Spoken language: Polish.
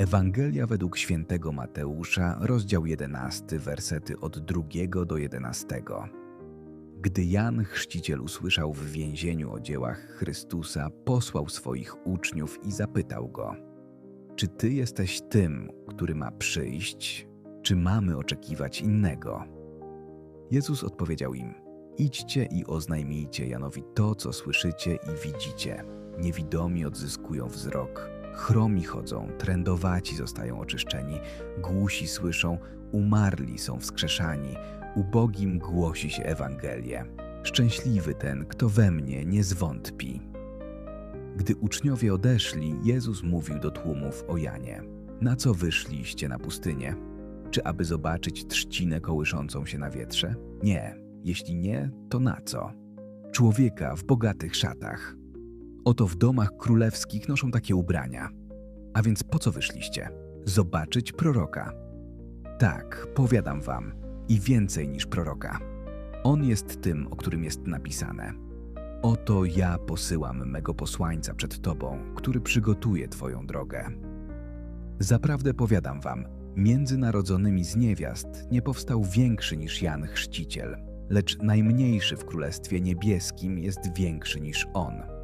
Ewangelia według świętego Mateusza, rozdział 11, wersety od 2 do 11. Gdy Jan Chrzciciel usłyszał w więzieniu o dziełach Chrystusa, posłał swoich uczniów i zapytał go: Czy ty jesteś tym, który ma przyjść, czy mamy oczekiwać innego? Jezus odpowiedział im: Idźcie i oznajmijcie Janowi to, co słyszycie i widzicie. Niewidomi odzyskują wzrok, chromi chodzą, trędowaci zostają oczyszczeni, głusi słyszą, umarli są wskrzeszani, ubogim głosi się Ewangelię. Szczęśliwy ten, kto we mnie nie zwątpi. Gdy uczniowie odeszli, Jezus mówił do tłumów o Janie. Na co wyszliście na pustynię? Czy aby zobaczyć trzcinę kołyszącą się na wietrze? Nie. Jeśli nie, to na co? Człowieka w bogatych szatach. Oto w domach królewskich noszą takie ubrania. A więc po co wyszliście? Zobaczyć proroka. Tak, powiadam wam, i więcej niż proroka. On jest tym, o którym jest napisane. Oto ja posyłam mego posłańca przed tobą, który przygotuje twoją drogę. Zaprawdę powiadam wam, między narodzonymi z niewiast nie powstał większy niż Jan Chrzciciel, lecz najmniejszy w Królestwie Niebieskim jest większy niż on.